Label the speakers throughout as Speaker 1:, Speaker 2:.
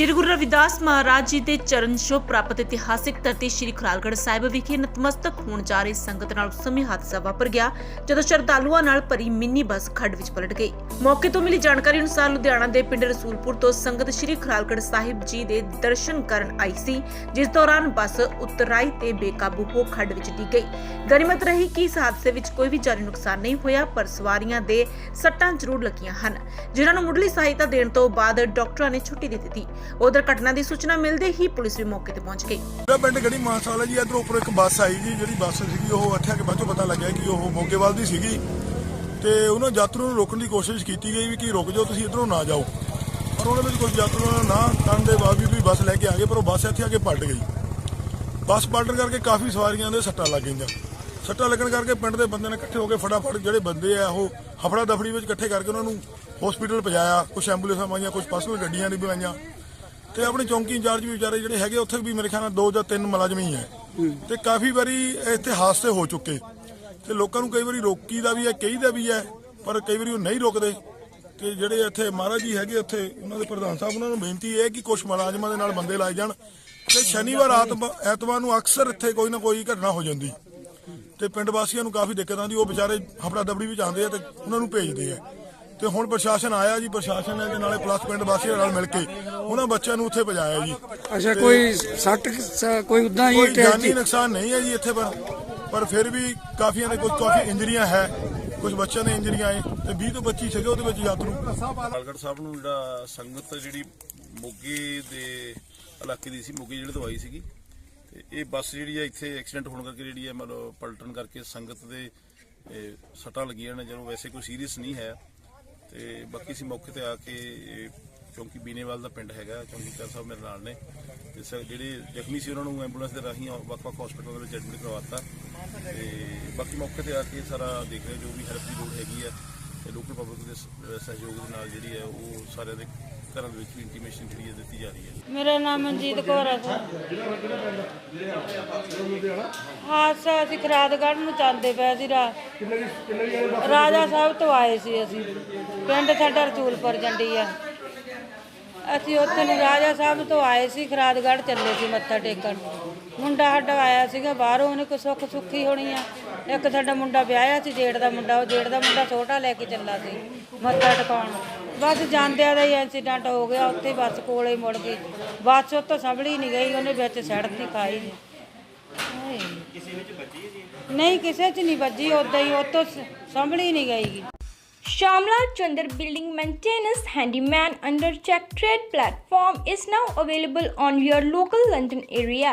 Speaker 1: ਸ਼੍ਰੀ ਗੁਰੂ ਰਵਿਦਾਸ ਮਹਾਰਾਜ ਜੀ ਦੇ ਚਰਨ ਛੋਹ ਪ੍ਰਾਪਤ ਇਤਿਹਾਸਿਕ ਧਰਤੀ ਸ਼੍ਰੀ ਖੁਰਾਲਗੜ੍ਹ ਸਾਹਿਬ ਵਿਖੇ ਨਤਮਸਤਕ ਹੋਣ ਜਾ ਰਹੀ ਸੰਗਤ ਨਾਲ ਉਸ ਸਮੇਂ ਹਾਦਸਾ ਵਾਪਰ ਗਿਆ, ਜਦੋਂ ਸ਼ਰਧਾਲੂਆਂ ਨਾਲ ਭਰੀ ਮਿੰਨੀ ਬੱਸ ਖੱਡ ਵਿੱਚ ਪਲਟ ਗਈ। ਮੌਕੇ ਤੋਂ ਮਿਲੀ ਜਾਣਕਾਰੀ ਅਨੁਸਾਰ ਲੁਧਿਆਣਾ ਦੇ ਪਿੰਡ ਰਸੂਲਪੁਰ ਤੋਂ ਸੰਗਤ ਸ਼੍ਰੀ ਖੁਰਾਲਗੜ੍ਹ ਸਾਹਿਬ ਜੀ ਦੇ ਦਰਸ਼ਨ ਕਰਨ ਆਈ ਸੀ, ਜਿਸ ਦੌਰਾਨ ਬੱਸ ਉਤਰਾਈ ਤੇ ਬੇਕਾਬੂ ਹੋ ਖੱਡ ਵਿੱਚ ਡਿੱਗ ਗਈ। ਗਨੀਮਤ ਰਹੀ ਕਿ ਇਸ ਹਾਦਸੇ ਵਿੱਚ ਕੋਈ ਵੀ ਜਾਨੀ ਨੁਕਸਾਨ ਨਹੀਂ ਹੋਇਆ, ਪਰ ਸਵਾਰੀਆਂ ਦੇ ਸੱਟਾਂ ਜ਼ਰੂਰ ਲੱਗੀਆਂ ਹਨ, ਜਿਨ੍ਹਾਂ ਨੂੰ ਮੁੱਢਲੀ ਸਹਾਇਤਾ ਦੇਣ ਤੋਂ ਬਾਅਦ ਡਾਕਟਰਾਂ ਨੇ ਛੁੱਟੀ ਦੇ ਦਿੱਤੀ। ਉਧਰ ਘਟਨਾ ਦੀ ਸੂਚਨਾ ਮਿਲਦੇ ਹੀ ਪੁਲਿਸ ਵੀ ਮੌਕੇ ਤੇ ਪਹੁੰਚ ਗਈ।
Speaker 2: ਮੇਰਾ ਪਿੰਡ ਗੜੀ ਮਾਨਸਾਲਾ ਜੀ, ਇਧਰੋਂ ਉੱਪਰ ਇੱਕ ਬੱਸ ਆਈ ਜੀ, ਜਿਹੜੀ ਬੱਸ ਸੀਗੀ, ਉਹ ਅੱਠਿਆ ਕੇ ਬਾਅਦ ਪਤਾ ਲੱਗਿਆ ਕਿ ਉਹ ਮੋਗੇਵਾਲ ਦੀ ਸੀਗੀ। ਤੇ ਉਹਨਾਂ ਯਾਤਰੂ ਨੂੰ ਰੋਕਣ ਦੀ ਕੋਸ਼ਿਸ਼ ਕੀਤੀ ਗਈ ਵੀ ਕਿ ਰੁਕ ਜਾਓ, ਤੁਸੀਂ ਇਧਰੋਂ ਨਾ ਜਾਓ। ਪਰ ਉਹਦੇ ਵਿੱਚ ਕੁਝ ਯਾਤਰੂਆਂ ਨਾ ਕਰਨ ਦੇ ਬਾਵਜੂਦ ਵੀ ਬੱਸ ਲੈ ਕੇ ਆ ਗਏ, ਪਰ ਉਹ ਬੱਸ ਇੱਥੇ ਆ ਕੇ ਪਲਟ ਗਈ। ਬੱਸ ਪਲਟਣ ਕਰਕੇ ਕਾਫੀ ਸਵਾਰੀਆਂ ਦੇ ਸੱਟਾਂ ਲੱਗ ਗਈਆਂ। ਸੱਟਾਂ ਲੱਗਣ ਕਰਕੇ ਪਿੰਡ ਦੇ ਬੰਦੇ ਨੇ ਇਕੱਠੇ ਹੋ ਕੇ ਫਟਾਫਟ ਜਿਹੜੇ ਬੰਦੇ ਆ, ਉਹ ਹਫੜਾ ਦਫੜੀ ਵਿੱਚ ਇਕੱਠੇ ਕਰਕੇ ਉਹਨਾਂ ਨੂੰ ਹਸਪੀਟਲ ਪਹੁੰਚਾਇਆ। ਕੁਝ ਐਂਬੂਲੈਂਸਾਂ ਆਈਆਂ ਕੁਝ ਪਰਸਨਲ ਗੱਡੀਆਂ ਵੀ ਆਈਆਂ ਤੇ ਆਪਣੇ ਚੌਂਕੀ ਇੰਚਾਰਜ ਵੀ ਵਿਚਾਰੇ ਜਿਹੜੇ ਹੈਗੇ ਉੱਥੇ ਵੀ ਮੇਰੇ ਖਿਆਲ ਨਾਲ ਦੋ ਜਾਂ ਤਿੰਨ ਮੁਲਾਜ਼ਮ ਹੀ ਹੈ। ਤੇ ਕਾਫੀ ਵਾਰੀ ਇੱਥੇ ਹਾਦਸੇ ਹੋ ਚੁੱਕੇ। ਤੇ ਲੋਕਾਂ ਨੂੰ ਕਈ ਵਾਰੀ ਰੋਕੀ ਦਾ ਵੀ ਹੈ ਕਈ ਦਾ ਵੀ ਹੈ ਪਰ ਕਈ ਵਾਰੀ ਉਹ ਨਹੀਂ ਰੁਕਦੇ। ਤੇ ਜਿਹੜੇ ਇੱਥੇ ਮਹਾਰਾਜ ਜੀ ਹੈਗੇ ਉੱਥੇ ਉਹਨਾਂ ਦੇ ਪ੍ਰਧਾਨ ਸਾਹਿਬ ਉਹਨਾਂ ਨੂੰ ਬੇਨਤੀ ਹੈ ਕਿ ਕੁਝ ਮੁਲਾਜ਼ਮਾਂ ਦੇ ਨਾਲ ਬੰਦੇ ਲਾਏ ਜਾਣ। ਤੇ ਸ਼ਨੀਵਾਰ ਆਤਮ- ਐਤਵਾਰ ਨੂੰ ਅਕਸਰ ਇੱਥੇ ਕੋਈ ਨਾ ਕੋਈ ਘਟਨਾ ਹੋ ਜਾਂਦੀ। ਤੇ ਪਿੰਡ ਵਾਸੀਆਂ ਨੂੰ ਕਾਫੀ ਦਿੱਕਤ ਆਉਂਦੀ ਉਹ ਵਿਚਾਰੇ ਹਫੜਾ ਦਬੜੀ ਵਿੱਚ ਆਉਂਦੇ ਆ ਤੇ ਉਹਨਾਂ ਨੂੰ ਭੇਜਦੇ ਆ। ਤੇ ਹੁਣ ਪ੍ਰਸ਼ਾਸਨ ਆਇਆ ਜੀ ਪ੍ਰਸ਼ਾਸਨ ਨੇ ਤੇ ਨਾਲੇ ਪਲੱਸ ਪਿੰਡ ਵਾਸੀਆਂ ਨਾਲ ਮਿਲ ਕੇ ਉਹਨਾਂ ਬੱਚਿਆਂ ਨੂੰ ਉੱਥੇ ਪਹੁੰਚਾਇਆ ਜੀ।
Speaker 3: ਅੱਛਾ ਕੋਈ ਸੱਟ ਕੋਈ ਉਦਾਂ ਹੀ
Speaker 2: ਕੋਈ ਜਾਨੀ ਨੁਕਸਾਨ ਨਹੀਂ ਹੈ ਜੀ ਇੱਥੇ ਪਰ ਪਰ ਫਿਰ ਵੀ ਕਾਫੀਆਂ ਦੇ ਕੁਝ ਕਾਫੀ ਇੰਜਰੀਆਂ ਹੈ। ਕੁਝ ਬੱਚਿਆਂ ਦੇ ਇੰਜਰੀਆਂ ਆਏ ਤੇ 20 ਤੋਂ 25 ਸੀਗੇ ਉਹਦੇ ਵਿੱਚ ਯਾਤਰੂ
Speaker 4: ਪਾਲਗੜ ਸਾਹਿਬ ਨੂੰ ਜਿਹੜਾ ਸੰਗਤ ਜਿਹੜੀ ਮੋਗੇ ਦੇ ਇਲਾਕੇ ਦੀ ਸੀ ਮੋਗੇ ਜਿਹੜੇ ਤੋਂ ਆਈ ਸੀਗੀ। ਤੇ ਇਹ ਬੱਸ ਜਿਹੜੀ ਆ ਇੱਥੇ ਐਕਸੀਡੈਂਟ ਹੋਣ ਕਰਕੇ ਜਿਹੜੀ ਹੈ ਮਤਲਬ ਪਲਟਣ ਕਰਕੇ ਸੰਗਤ ਦੇ ਸੱਟਾਂ ਲੱਗੀਆਂ ਨੇ ਜਦੋਂ ਵੈਸੇ ਕੋਈ ਸੀਰੀਅਸ ਨਹੀਂ ਹੈ। ਤੇ ਬਾਕੀ ਅਸੀਂ ਮੌਕੇ ਤੇ ਆ ਕੇ ਚੌਂਕੀ ਬੀਨੇਵਾਲ ਦਾ ਪਿੰਡ ਹੈਗਾ, ਚੌਂਕੀ ਚਾਰ ਸਾਹਿਬ ਮੇਰੇ ਨਾਲ ਨੇ। ਤੇ ਸਰ, ਜਿਹੜੇ ਜ਼ਖਮੀ ਸੀ ਉਹਨਾਂ ਨੂੰ ਐਂਬੂਲੈਂਸ ਦੇ ਰਾਹੀਂ ਵੱਖ-ਵੱਖ ਹਸਪੀਟਲ ਦੇ ਵਿੱਚ ਐਡਮਿਟ ਕਰਵਾਤਾ ਤੇ ਬਾਕੀ ਮੌਕੇ ਤੇ ਆ ਕੇ ਸਾਰਾ ਦੇਖ ਰਹੇ ਜੋ ਵੀ ਹੈਲਪ ਦੀ ਲੋੜ ਹੈਗੀ ਹੈ ਤੇ ਲੋਕਲ ਪਬਲਿਕ ਦੇ ਸਹਿਯੋਗ ਦੇ ਨਾਲ ਜਿਹੜੀ ਹੈ ਉਹ ਸਾਰਿਆਂ ਦੇ ਘਰਾਂ ਦੇ ਵਿੱਚ ਵੀ ਇੰਟੀਮੇਸ਼ਨ ਜਿਹੜੀ ਹੈ ਦਿੱਤੀ ਜਾ ਰਹੀ ਹੈ
Speaker 5: ਮੇਰਾ ਨਾਮ ਮਨਜੀਤ ਕੌਰ ਹੈ ਸਰ ਹਾਦਸਾ ਅਸੀਂ ਖਰਾਦਗੜ੍ਹ ਨੂੰ ਜਾਂਦੇ ਪਏ ਸੀ ਰਾ ਰਾਜਾ ਸਾਹਿਬ ਤੋਂ ਆਏ ਸੀ ਅਸੀਂ। ਪਿੰਡ ਸਾਡਾ ਰਸੂਲਪੁਰ ਜੰਡੀ ਆ। ਅਸੀਂ ਉੱਥੇ ਨੂੰ ਰਾਜਾ ਸਾਹਿਬ ਤੋਂ ਆਏ ਸੀ, ਖਰਾਦਗੜ੍ਹ ਚੱਲੇ ਸੀ ਮੱਥਾ ਟੇਕਣ। ਮੁੰਡਾ ਸਾਡਾ ਆਇਆ ਸੀਗਾ, ਬਾਹਰੋਂ ਉਹਨੇ ਕੋਈ ਸੁੱਖ ਸੁੱਖੀ ਹੋਣੀ ਆ। ਇੱਕ ਸਾਡਾ ਮੁੰਡਾ ਵਿਆਹਿਆ ਸੀ ਜੇੜ ਦਾ ਮੁੰਡਾ, ਉਹ ਜੇੜ ਦਾ ਮੁੰਡਾ ਛੋਟਾ ਲੈ ਕੇ ਚੱਲਾ ਸੀ, ਮੱਥਾ ਟਿਕਾਉਣ। ਬਸ ਜਾਂਦਿਆਂ ਦਾ ਹੀ ਐਕਸੀਡੈਂਟ ਹੋ ਗਿਆ, ਉੱਥੇ ਬੱਸ ਕੋਲੇ ਮੁੜ ਗਈ ਬੱਸ ਉੱਤੋਂ ਸੰਭਲੀ ਨਹੀਂ ਗਈ, ਉਹਨੇ ਵਿੱਚ ਸੜਕ ਖਾਈ ਨਹੀਂ ਕਿਸੇ ਵਿੱਚ ਵੱਜੀ ਨਹੀਂ, ਕਿਸੇ 'ਚ ਨਹੀਂ ਵੱਜੀ ਉਦਾਂ ਹੀ ਉੱਤੋਂ ਸੰਭਲੀ ਨਹੀਂ ਗਈ
Speaker 6: Shamla Chandar Building Maintenance Handyman under Check Trade platform is now available on your local London area.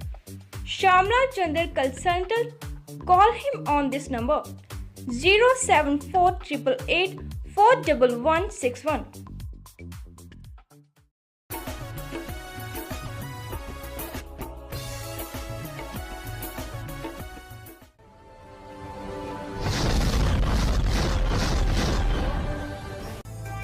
Speaker 6: Shamla Chandar Consultant. Call him on this number 07488 41161.